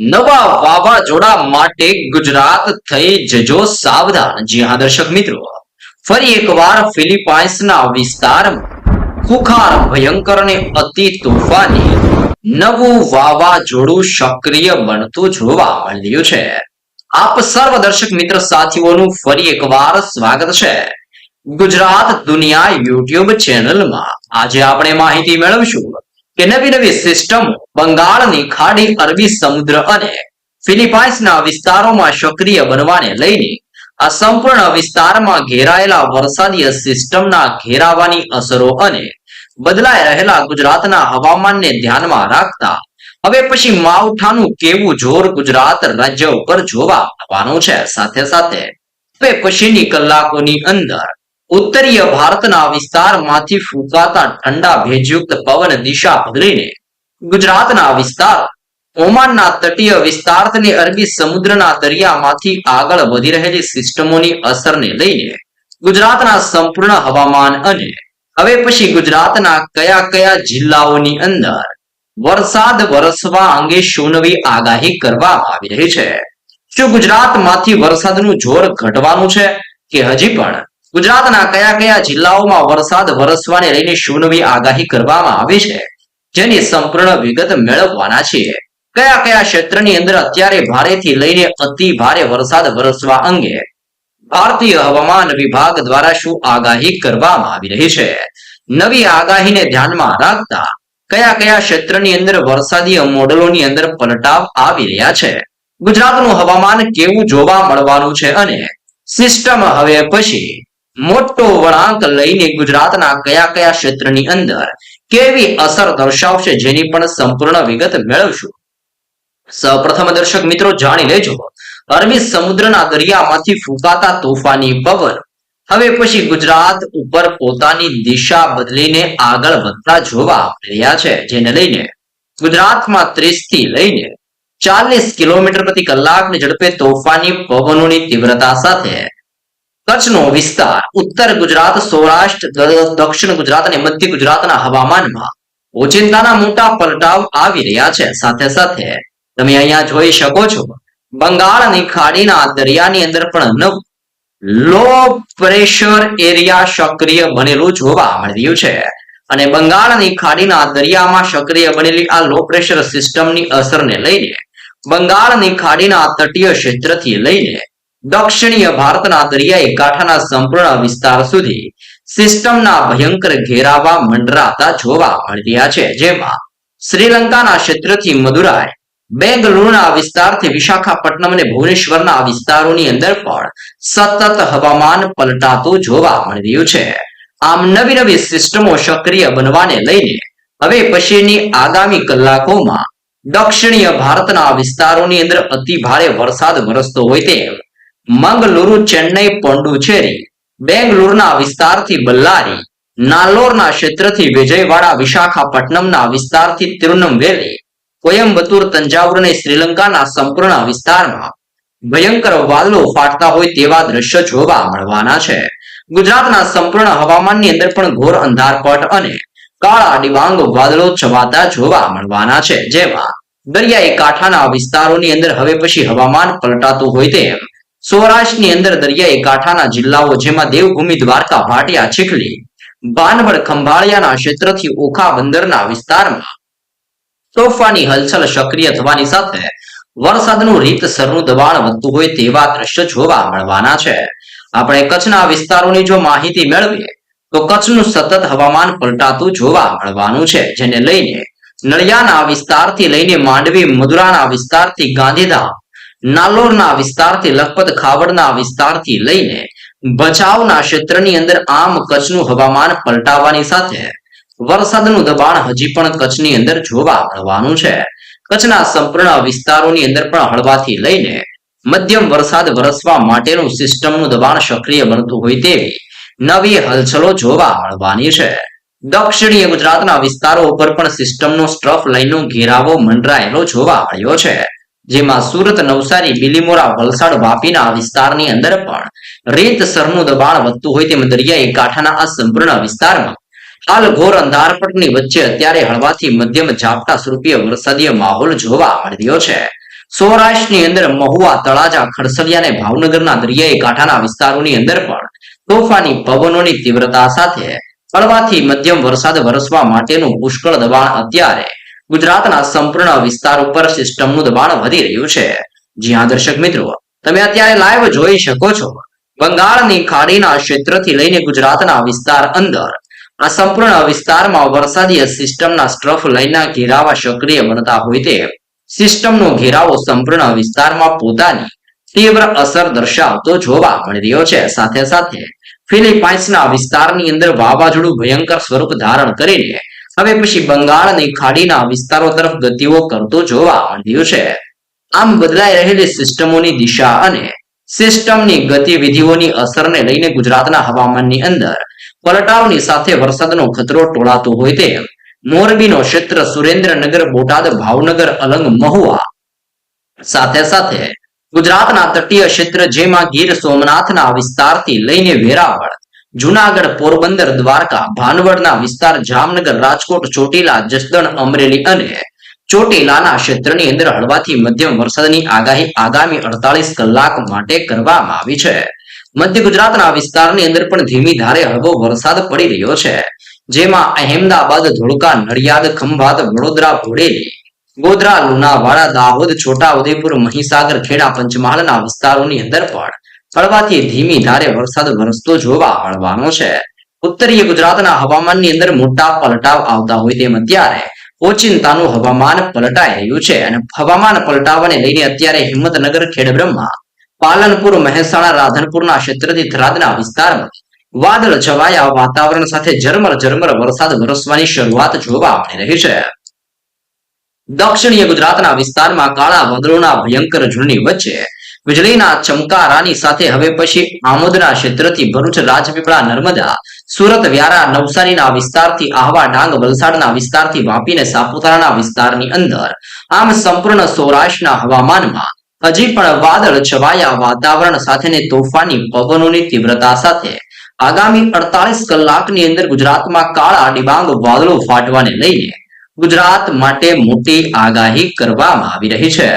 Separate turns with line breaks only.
નવા વાવાઝોડા માટે ગુજરાત થઈ જજો સાવધાન. જી હા, દર્શક મિત્રો. ફરી એકવાર ફિલિપાઇન્સના વિસ્તારમાં ખુખાર, ભયંકર અને અતિ તોફાની નવું વાવાઝોડું સક્રિય બનતું જોવા મળ્યું છે. આપ સર્વ દર્શક મિત્ર સાથીઓનું ફરી એકવાર સ્વાગત છે. ગુજરાત દુનિયા યુટ્યુબ ચેનલમાં. આજે આપણે માહિતી મેળવશું. કે નવી બંગાળની ખાડી અરબી સમુદ્ર અને ફિલિપાઇન્સના વિસ્તારોમાં સક્રિય બનવાને લઈને આ સંપૂર્ણ વિસ્તારમાં ઘેરાયેલા વરસાદીય સિસ્ટમના ઘેરાવાની અસરો અને બદલાઈ રહેલા ગુજરાતના હવામાનને ધ્યાનમાં રાખતા હવે પછી માવઠાનું કેવું જોર ગુજરાત રાજ્ય ઉપર જોવા આવવાનું છે સાથે સાથે હવે પછીની કલાકોની અંદર ઉત્તરીય ભારતના વિસ્તારમાંથી ફૂંકાતા ઠંડા ભેજયુક્ત પવન દિશા બદલીને ગુજરાતના વિસ્તાર ઓમાનના તટીય વિસ્તારથી અરબી સમુદ્રના દરિયામાંથી આગળ વધી રહેલી સિસ્ટમોની અસરને લઈને ગુજરાતના સંપૂર્ણ હવામાન અને હવે પછી ગુજરાતના કયા કયા જિલ્લાઓની અંદર વરસાદ વરસવા અંગે સુનવી આગાહી કરવામાં આવી રહી છે? શું ગુજરાતમાંથી વરસાદનું જોર ઘટવાનું છે કે હજી પણ ગુજરાતના કયા કયા જિલ્લાઓમાં વરસાદ વરસવાને લઈને શું નવી આગાહી કરવામાં આવી છે? જેની સંપૂર્ણ વિગત મેળવવાના છીએ કયા કયા ક્ષેત્રની અંદર અત્યારે ભારેથી લઈને અતિ ભારે વરસાદ વરસવા અંગે ભારતીય હવામાન વિભાગ દ્વારા શું આગાહી કરવામાં આવી રહી છે? નવી આગાહીને ધ્યાનમાં રાખતા કયા કયા ક્ષેત્રની અંદર વરસાદી મોડલોની અંદર પલટાવ આવી રહ્યા છે? ગુજરાતનું હવામાન કેવું જોવા મળવાનું છે અને સિસ્ટમ હવે પછી મોટો વળાંક લઈને ગુજરાતના કયા કયા ક્ષેત્રની અંદર કેવી અસર દર્શાવશે જેની પણ સંપૂર્ણ વિગત મેળવશું. સૌપ્રથમ દર્શક મિત્રો જાણી લેજો, અરબી સમુદ્રના દરિયામાંથી ફૂંકાતા તોફાની પવન. હવે પછી ગુજરાત ઉપર પોતાની દિશા બદલીને આગળ વધતા જોવા રહ્યા છે, જેને લઈને ગુજરાતમાં ત્રીસથી લઈને ચાલીસ કિલોમીટર પ્રતિ કલાકની ઝડપે તોફાની પવનોની તીવ્રતા સાથે કચ્છનો વિસ્તાર ઉત્તર ગુજરાત, સૌરાષ્ટ્ર દક્ષિણ ગુજરાત અને મધ્ય ગુજરાતના હવામાનમાં ઓચિંતાના મોટા પલટાવ આવી રહ્યા છે. સાથે સાથે તમે અહીંયા જોઈ શકો છો બંગાળની ખાડીના દરિયાની અંદર પણ નવું લો પ્રેશર એરિયા સક્રિય બનેલું જોવા મળ્યું છે. અને બંગાળની ખાડીના દરિયામાં સક્રિય બનેલી આ લો પ્રેશર સિસ્ટમની અસરને લઈને બંગાળની ખાડીના તટીય ક્ષેત્રથી લઈને દક્ષિણીય ભારતના દરિયાઈ કાંઠાના સંપૂર્ણ વિસ્તાર સુધી સિસ્ટમના ભયંકર ઘેરાવા મંડરાતા જોવા મળી છે. જેમાં શ્રીલંકાના ક્ષેત્રથી મદુરાઈ, બેંગલુરુના વિસ્તારથી વિશાખાપટ્ટનમ અને ભુવનેશ્વરના વિસ્તારોની અંદર પણ સતત હવામાન પલટાતું જોવા મળી રહ્યું છે. આમ નવી નવી સિસ્ટમો સક્રિય બનવાને લઈને હવે પછીની આગામી કલાકોમાં દક્ષિણીય ભારતના વિસ્તારોની અંદર અતિ ભારે વરસાદ વરસતો હોય તેમ મંગલુરુ, ચેન્નઈ, પોંડુચેરી. બેંગલુરુના વિસ્તારથી બલ્લારી. નાલોરના ક્ષેત્રથી વિજયવાડા, વિશાખાપટ્ટનમના વિસ્તારથી તિરુનમવેલી કોયમ્બતુર તંજાવુર અને શ્રીલંકાના સંપૂર્ણ વિસ્તારમાં ભયંકર વાદળો ફાટતા હોય તેવા દ્રશ્ય જોવા મળવાના છે. ગુજરાતના સંપૂર્ણ હવામાનની અંદર પણ ઘોર અંધારપટ અને કાળા ડિબાંગ વાદળો છવાતા જોવા મળવાના છે. જેમાં દરિયાઈ કાંઠાના વિસ્તારોની અંદર હવે પછી હવામાન પલટાતું હોય તેમ સૌરાષ્ટ્રની અંદર દરિયાઈ કાંઠાના જિલ્લાઓ જેમાં દેવભૂમિ દ્વારકા, ભાટિયા, ચીખલી, બાનવડ, ખંભાળિયાના ક્ષેત્રથી ઓખા બંદરના વિસ્તારમાં તોફાની હલચલ સક્રિય થવાની સાથે વરસાદનું રીતસરનું દબાણ વધતું હોય તેવા દ્રશ્ય જોવા મળવાના છે. આપણે કચ્છના વિસ્તારોની જો માહિતી મેળવીએ, તો કચ્છનું સતત હવામાન પલટાતું જોવા મળવાનું છે, જેને લઈને નળિયાના વિસ્તારથી લઈને માંડવી મધુરાના વિસ્તારથી ગાંધીધામ નાલોરના વિસ્તારથી લખપત ખાવડના વિસ્તારથી લઈને ભચાઉના ક્ષેત્રની અંદર આમ કચ્છનું હવામાન પલટાવાની સાથે વરસાદનું દબાણ હજી પણ કચ્છની અંદર જોવા મળવાનું છે. કચ્છના સંપૂર્ણ વિસ્તારોની અંદર પણ હળવાથી લઈને મધ્યમ વરસાદ વરસવા માટેનું સિસ્ટમનું દબાણ સક્રિય બનતું હોય તેવી નવી હલચલો જોવા મળવાની છે. દક્ષિણીય ગુજરાતના વિસ્તારો ઉપર પણ સિસ્ટમનો સ્ટ્રફ લાઇનનો ઘેરાવો મંડરાયેલો જોવા મળ્યો છે. જેમાં સુરત નવસારી, બિલીમોરા, વલસાડ, વાપીના વિસ્તારની અંદર પણ રીતસરનું દબાણ વધતું હોય તેમ દરિયાઈ કાંઠાના આ સંપૂર્ણ વિસ્તારમાં હાલ ઘોર અંધારપટની વચ્ચે અત્યારે હળવાથી મધ્યમ ઝાપટા સ્વરૂપીય વરસાદીય માહોલ જોવા મળ્યો છે. સૌરાષ્ટ્રની અંદર મહુવા, તળાજા, ખડસલિયા અને ભાવનગરના દરિયાઈ કાંઠાના વિસ્તારોની અંદર પણ તોફાની પવનોની તીવ્રતા સાથે હળવાથી મધ્યમ વરસાદ વરસવા માટેનું પુષ્કળ દબાણ અત્યારે ગુજરાતના સંપૂર્ણ વિસ્તાર ઉપર સિસ્ટમનું દબાણ વધી રહ્યું છે. જી હા, દર્શક મિત્રો, તમે અત્યારે લાઈવ જોઈ શકો છો. બંગાળની ખાડીના ક્ષેત્રથી લઈને ગુજરાતના વિસ્તાર અંદર આ સંપૂર્ણ વિસ્તારમાં વરસાદીય સિસ્ટમના સ્ટ્રફ લઈને ઘેરાવા સક્રિય બનતા હોય તે સિસ્ટમનો ઘેરાવો સંપૂર્ણ વિસ્તારમાં પોતાની તીવ્ર અસર દર્શાવતો જોવા મળી રહ્યો છે. સાથે સાથે ફિલિપાઇન્સના વિસ્તારની અંદર વાવાઝોડું ભયંકર સ્વરૂપ ધારણ કરીને હવે પછી બંગાળની ખાડીના વિસ્તારો તરફ ગતિઓ કરતો જોવા મળ્યું છે. આમ બદલાઈ રહેલી સિસ્ટમોની દિશા અને સિસ્ટમની ગતિવિધિઓની અસરને લઈને ગુજરાતના હવામાનની અંદર પલટાવની સાથે વરસાદનો ખતરો ટોળાતો હોય તેમ મોરબીનો ક્ષેત્ર સુરેન્દ્રનગર, બોટાદ, ભાવનગર, અલંગ, મહુવા સાથે સાથે ગુજરાતના તટીય ક્ષેત્ર જેમાં ગીર સોમનાથના વિસ્તારથી લઈને વેરાવળ જુનાગઢ પોરબંદર દ્વારકા ભાનવડના વિસ્તાર જામનગર રાજકોટ ચોટીલા જસદણ અમરેલી અને ચોટીલાના ક્ષેત્રની અંદર હળવાથી મધ્યમ વરસાદની આગાહી આગામી અડતાલીસ કલાક માટે કરવામાં આવી છે. મધ્ય ગુજરાતના વિસ્તારની અંદર પણ ધીમી ધારે હળવો વરસાદ પડી રહ્યો છે. જેમાં અહેમદાબાદ, ધોળકા, નડિયાદ, ખંભાત, વડોદરા ભોડેલી ગોધરા, લુણાવાડા, દાહોદ છોટા ઉદેપુર મહીસાગર, ખેડા, પંચમહાલના વિસ્તારોની અંદર પણ હળવાથી ધીમી ધારે વરસાદ વરસતો જોવા મળવાનો છે. ઉત્તરીય ગુજરાતના હવામાનની અંદર મોટા પલટાવ આવતા હોય તેમ અત્યારે ઓચિંતાનું હવામાન પલટાઈ રહ્યું છે અને હવામાન પલટાવાને લઈને અત્યારે હિંમતનગર, ખેડબ્રહ્મા, પાલનપુર, મહેસાણા, રાધનપુરના ક્ષેત્રથી થરાદના વિસ્તારમાં વાદળ છવાયા વાતાવરણ સાથે ઝરમર ઝરમર વરસાદ વરસવાની શરૂઆત જોવા મળી રહી છે. દક્ષિણીય ગુજરાતના વિસ્તારમાં કાળા વાદળોના ભયંકર ઝુંડની વચ્ચે વીજળીના ચમકારાની સાથે હવે પછી આમોદના ક્ષેત્રથી ભરૂચ રાજપીપળા નર્મદા, સુરત વ્યારા નવસારીના વિસ્તારથી આહવા ડાંગ, વલસાડના વિસ્તારથી વાપીને સાપુતારાના વિસ્તારની અંદર. આમ સંપૂર્ણ સૌરાષ્ટ્રના હવામાનમાં હજી પણ વાદળ છવાયા વાતાવરણ સાથેને તોફાની પવનોની તીવ્રતા સાથે. આગામી અડતાલીસ કલાકની અંદર ગુજરાતમાં કાળા ડિબાંગ વાદળો ફાટવાને લઈને ગુજરાત માટે મોટી આગાહી કરવામાં આવી રહી છે.